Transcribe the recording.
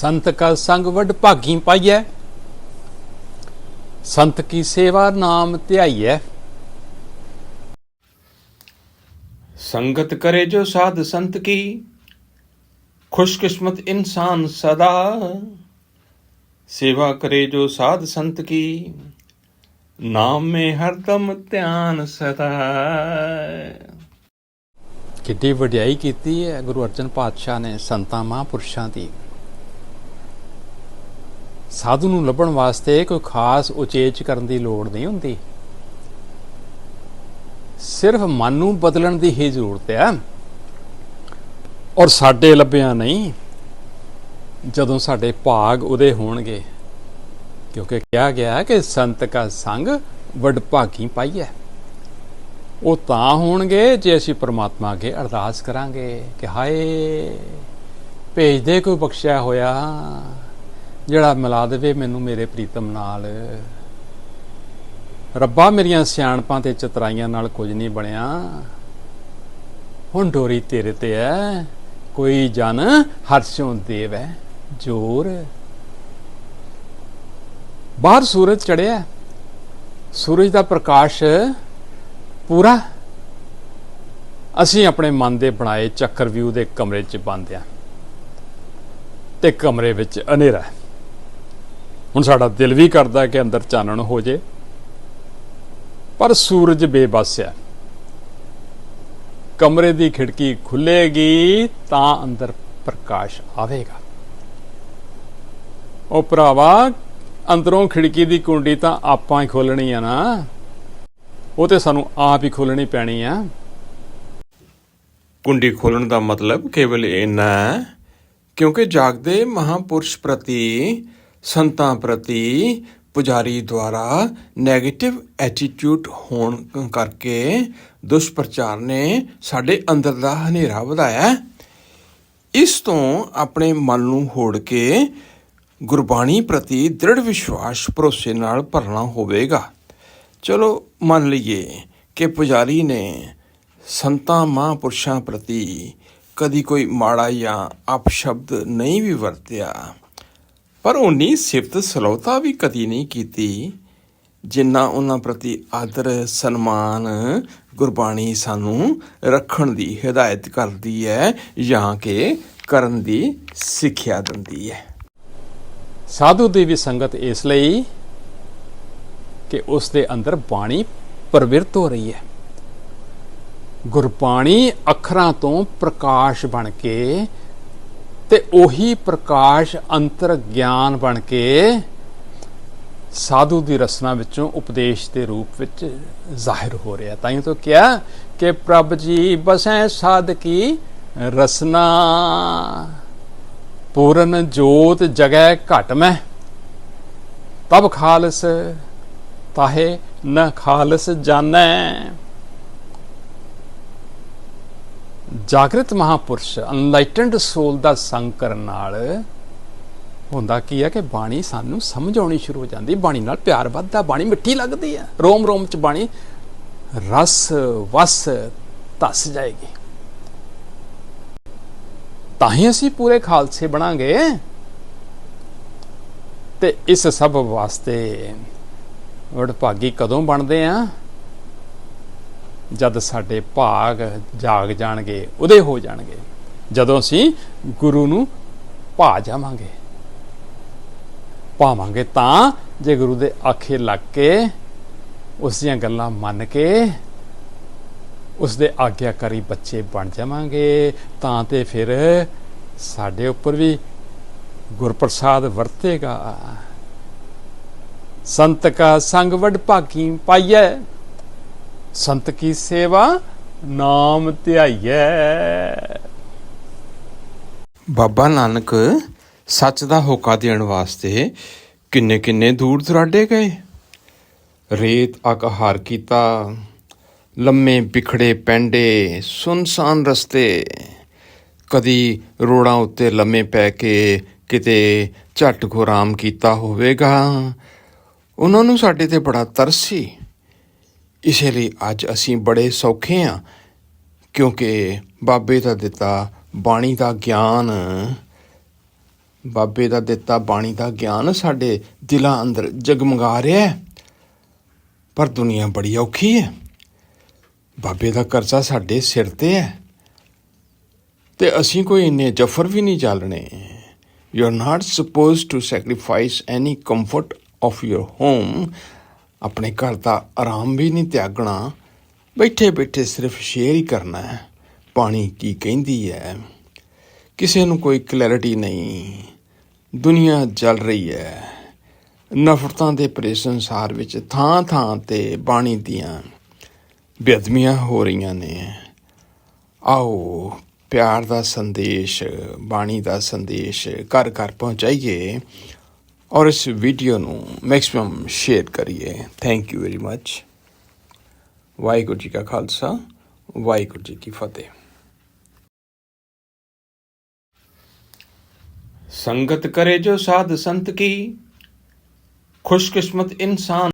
ਸੰਤ ਕਾ ਸੰਗ ਵਡ ਭਾਗੀ ਪਾਈਐ ਸੰਤ ਕੀ ਸੇਵਾ ਨਾਮ ਧਿਆਈਐ संगत करे जो साध संत की खुशकिस्मत इंसान सदा सेवा करे जो साध संत की नाम में हरदम ध्यान सदा ਕਿੱਡੀ ਵਡਿਆਈ ਕੀਤੀ ਹੈ ਗੁਰੂ ਅਰਜਨ ਪਾਤਸ਼ਾਹ ਨੇ ਸੰਤਾਂ ਮਹਾਂਪੁਰਸ਼ਾਂ ਦੀ ਸਾਧੂ ਨੂੰ ਲੱਭਣ ਵਾਸਤੇ ਕੋਈ ਖਾਸ ਉਚੇਚ ਕਰਨ ਦੀ ਲੋੜ ਨਹੀਂ ਹੁੰਦੀ। ਸਿਰਫ ਮਨ ਨੂੰ ਬਦਲਣ ਦੀ ਹੀ ਜ਼ਰੂਰਤ ਹੈ। ਔਰ ਸਾਡੇ ਲੱਭਿਆ ਨਹੀਂ, ਜਦੋਂ ਸਾਡੇ ਭਾਗ ਉਹਦੇ ਹੋਣਗੇ, ਕਿਉਂਕਿ ਕਿਹਾ ਗਿਆ ਹੈ ਕਿ ਸੰਤ ਕਾ ਸੰਗ ਵਡਭਾਗੀ ਪਾਈਐ। ਉਹ ਤਾਂ ਹੋਣਗੇ ਜੇ ਅਸੀਂ ਪ੍ਰਮਾਤਮਾ ਅੱਗੇ ਅਰਦਾਸ ਕਰਾਂਗੇ ਕਿ ਹਾਏ ਭੇਜ ਦੇ ਕੋਈ ਬਖਸ਼ਿਆ ਹੋਇਆ ਜਿਹੜਾ ਮਿਲਾ ਦੇਵੇ ਮੈਨੂੰ ਮੇਰੇ ਪ੍ਰੀਤਮ ਨਾਲ। ਰੱਬਾ ਮੇਰੀਆਂ ਸਿਆਣਪਾਂ ਤੇ ਚਤਰਾਈਆਂ ਨਾਲ ਕੁਝ ਨਹੀਂ ਬਣਿਆ। ਹੁਣ ਡੋਰੀ ਤੇਰੇ ਤੇ ਐ। ਕੋਈ ਜਨ ਹਰਸ਼ੋਂ ਦੇਵ ਹੈ ਜੋਰ। ਬਾਹਰ ਸੂਰਜ ਚੜਿਆ। ਸੂਰਜ ਦਾ ਪ੍ਰਕਾਸ਼ ਪੂਰਾ। ਅਸੀਂ ਆਪਣੇ ਮਨ ਦੇ ਬਣਾਏ ਚੱਕਰ ਵਿਊ ਦੇ ਕਮਰੇ 'ਚ ਬੰਦਿਆਂ ਤੇ ਕਮਰੇ ਵਿੱਚ ਹਨੇਰਾ। ਹੁਣ ਸਾਡਾ ਦਿਲ ਵੀ ਕਰਦਾ ਕਿ ਅੰਦਰ ਚਾਨਣ ਹੋ ਜੇ। ਪਰ ਸੂਰਜ ਬੇਬਸ ਹੈ। ਕਮਰੇ ਦੀ ਖਿੜਕੀ ਖੁੱਲੇਗੀ ਤਾਂ ਅੰਦਰ ਪ੍ਰਕਾਸ਼ ਆਵੇਗਾ। ਉਹ ਭਰਾਵਾ, ਅੰਦਰੋਂ ਖਿੜਕੀ ਦੀ ਕੁੰਡੀ ਤਾਂ ਆਪਾਂ ਹੀ ਖੋਲਣੀ ਆ ਨਾ। ਉਹ ਤੇ ਸਾਨੂੰ ਆਪ ਹੀ ਖੋਲਣੀ ਪੈਣੀ ਆ। ਕੁੰਡੀ ਖੋਲਣ ਦਾ ਮਤਲਬ ਕੇਵਲ ਇੰਨਾ ਹੈ ਕਿਉਂਕਿ ਜਾਗਦੇ ਮਹਾਪੁਰਸ਼ ਪ੍ਰਤੀ ਸੰਤਾਂ ਪ੍ਰਤੀ ਪੁਜਾਰੀ ਦੁਆਰਾ 네ਗੇਟਿਵ ਐਟੀਟਿਊਡ ਹੋਣ ਕਰਕੇ ਦੁਸ਼ਪ੍ਰਚਾਰ ਨੇ ਸਾਡੇ ਅੰਦਰ ਦਾ ਹਨੇਰਾ ਵਧਾਇਆ। ਇਸ ਤੋਂ ਆਪਣੇ ਮਨ ਨੂੰ ਹੋੜ ਕੇ ਗੁਰਬਾਣੀ ਪ੍ਰਤੀ ਦ੍ਰਿੜ ਵਿਸ਼ਵਾਸ ਭਰੋਸੇ ਨਾਲ ਭਰਨਾ ਹੋਵੇਗਾ। ਚਲੋ ਮੰਨ ਲਈਏ ਕਿ ਪੁਜਾਰੀ ਨੇ ਸੰਤਾਂ ਮਹਾਂਪੁਰਸ਼ਾਂ ਪ੍ਰਤੀ ਕਦੀ ਕੋਈ ਮਾੜਾ ਜਾਂ ਅਪਸ਼ਬਦ ਨਹੀਂ ਵੀ ਵਰਤਿਆ। ਪਰ ਉਨੀ ਸਿਫਤ ਸਲੋਤਾ ਵੀ ਕਦੀ ਨਹੀਂ ਕੀਤੀ, ਜਿੰਨਾ ਉਹਨਾਂ ਪ੍ਰਤੀ ਆਦਰ, ਸਨਮਾਨ, ਗੁਰਬਾਣੀ ਸਾਨੂੰ ਰੱਖਣ ਦੀ ਹਦਾਇਤ ਕਰਦੀ ਹੈ ਜਾਂ ਕਿ ਕਰਨ ਦੀ ਸਿੱਖਿਆ ਦਿੰਦੀ ਹੈ। ਸਾਧੂ ਦੀ ਵੀ ਸੰਗਤ ਇਸ ਲਈ ਕਿ ਉਸ ਦੇ ਅੰਦਰ ਬਾਣੀ ਪ੍ਰਵਿਰਤ ਹੋ ਰਹੀ ਹੈ। ਗੁਰਬਾਣੀ ਅੱਖਰਾਂ ਤੋਂ ਪ੍ਰਕਾਸ਼ ਬਣ ਕੇ ਤੇ ਉਹੀ ਪ੍ਰਕਾਸ਼ ਅੰਤਰ ਗਿਆਨ ਬਣ ਕੇ ਸਾਧੂ ਦੀ ਰਸਨਾ ਵਿੱਚੋਂ ਉਪਦੇਸ਼ ਦੇ ਰੂਪ ਵਿੱਚ ਜ਼ਾਹਿਰ ਹੋ ਰਿਹਾ। ਤਾਂ ਹੀ ਤਾਂ ਕਿਹਾ ਕਿ ਪ੍ਰਭ ਜੀ ਬਸੈ ਸਾਧਕੀ ਰਸਨਾ, ਪੂਰਨ ਜੋਤ ਜਗੈ ਘਟ ਮੈਂ ਤਬ ਖਾਲਸ ਤਾਹੇ ਨ ਖਾਲਸ ਜਾਣੈ। ਜਾਗਰਤ ਮਹਾਪੁਰਸ਼ ਅਨਲਾਈਟਨਡ ਸੋਲ ਦਾ ਸੰਗ ਕਰਨ ਨਾਲ ਹੁੰਦਾ ਕੀ ਹੈ ਕਿ ਬਾਣੀ ਸਾਨੂੰ ਸਮਝ ਆਉਣੀ ਸ਼ੁਰੂ ਹੋ ਜਾਂਦੀ, ਬਾਣੀ ਨਾਲ ਪਿਆਰ ਵੱਧਦਾ, ਬਾਣੀ ਮਿੱਠੀ ਲੱਗਦੀ ਹੈ। ਰੋਮ ਰੋਮ ਚ ਬਾਣੀ ਰਸ, ਵਸ ਧਸ ਜਾਏਗੀ। ਤਾਂ ਹੀ ਅਸੀਂ ਪੂਰੇ ਖਾਲਸੇ ਬਣਾਂਗੇ ਤੇ ਇਸ ਸਭ ਵਾਸਤੇ ਵਡਭਾਗੀ ਕਦੋਂ ਬਣਦੇ ਆ? ਜਦ ਸਾਡੇ ਭਾਗ ਜਾਗ ਜਾਣਗੇ, ਉਦੇ ਹੋ ਜਾਣਗੇ। ਜਦੋਂ ਅਸੀਂ ਗੁਰੂ ਨੂੰ ਭਾ ਜਾਵਾਂਗੇ। ਪਾਵਾਂਗੇ ਤਾਂ ਜੇ ਗੁਰੂ ਦੇ ਆਖੇ ਲੱਗ ਕੇ ਉਸ ਦੀਆਂ ਗੱਲਾਂ ਮੰਨ ਕੇ ਉਸ ਦੇ ਆਗਿਆਕਾਰੀ ਬੱਚੇ ਬਣ ਜਾਵਾਂਗੇ, ਤਾਂ ਤੇ ਫਿਰ ਸਾਡੇ ਉੱਪਰ ਵੀ ਗੁਰਪ੍ਰਸਾਦ ਵਰਤੇਗਾ। ਸੰਤ ਕਾ ਸੰਗ ਵਡ ਭਾਗੀ ਪਾਈਐ ਸੰਤ ਕੀ ਸੇਵਾ? ਨਾਮ ਧਿਆਈਐ। ਬਾਬਾ ਨਾਨਕ ਸੱਚ ਦਾ ਹੋਕਾ ਦੇਣ ਵਾਸਤੇ ਕਿੰਨੇ ਕਿੰਨੇ ਦੂਰ ਦੁਰਾਡੇ ਗਏ? ਰੇਤ ਅਕਹਾਰ ਕੀਤਾ, ਲੰਮੇ ਵਿਖੜੇ ਪੈਂਡੇ, ਸੁਨਸਾਨ ਰਸਤੇ। ਕਦੀ ਰੋੜਾਂ ਉੱਤੇ ਲੰਮੇ ਪੈ ਕੇ ਕਿਤੇ ਝੱਟ ਘੋਰਾਮ ਕੀਤਾ ਹੋਵੇਗਾ। ਉਹਨਾਂ ਨੂੰ ਸਾਡੇ ਤੇ ਬੜਾ ਤਰਸ ਸੀ। ਇਸੇ ਲਈ ਅੱਜ ਅਸੀਂ ਬੜੇ ਸੌਖੇ ਹਾਂ, ਕਿਉਂਕਿ ਬਾਬੇ ਦਾ ਦਿੱਤਾ ਬਾਣੀ ਦਾ ਗਿਆਨ, ਬਾਬੇ ਦਾ ਦਿੱਤਾ ਬਾਣੀ ਦਾ ਗਿਆਨ ਸਾਡੇ ਦਿਲਾਂ ਅੰਦਰ ਜਗਮਗਾ ਰਿਹਾ ਹੈ, ਪਰ ਦੁਨੀਆ ਬੜੀ ਔਖੀ ਹੈ। ਬਾਬੇ ਦਾ ਕਰਜ਼ਾ ਸਾਡੇ ਸਿਰ ਤੇ ਹੈ, ਤੇ ਅਸੀਂ ਕੋਈ ਇੰਨੇ ਜਫਰ ਵੀ ਨਹੀਂ ਚੱਲਣੇ। You are not supposed to sacrifice any comfort of your home ਆਪਣੇ ਘਰ ਦਾ ਆਰਾਮ ਵੀ ਨਹੀਂ ਤਿਆਗਣਾ। ਬੈਠੇ ਬੈਠੇ ਸਿਰਫ ਸ਼ੇਅਰ ਹੀ ਕਰਨਾ ਹੈ। ਪਾਣੀ ਕੀ ਕਹਿੰਦੀ ਹੈ? ਕਿਸੇ ਨੂੰ ਕੋਈ ਕਲੈਰਿਟੀ ਨਹੀਂ। ਦੁਨੀਆ ਜਲ ਰਹੀ ਹੈ। ਨਫ਼ਰਤਾਂ ਦੇ ਭਰੇ ਸੰਸਾਰ ਵਿੱਚ ਥਾਂ ਥਾਂ ਤੇ ਬਾਣੀ ਦੀਆਂ ਬੇਅਦਮੀਆਂ ਹੋ ਰਹੀਆਂ ਨੇ। ਆਓ, ਪਿਆਰ ਦਾ ਸੰਦੇਸ਼, ਬਾਣੀ ਦਾ ਸੰਦੇਸ਼ ਘਰ ਘਰ ਪਹੁੰਚਾਈਏ। ਔਰ ਇਸ ਵੀਡੀਓ ਨੂੰ ਮੈਕਸਿਮਮ ਸ਼ੇਅਰ ਕਰੀਏ thank you very much Waheguru ji ਕਾ ਖਾਲਸਾ ਵਾਹਿਗੁਰੂ ਜੀ ਕੀ ਫਤਿਹ संगत करे जो साध संत की खुशकिस्मत इंसान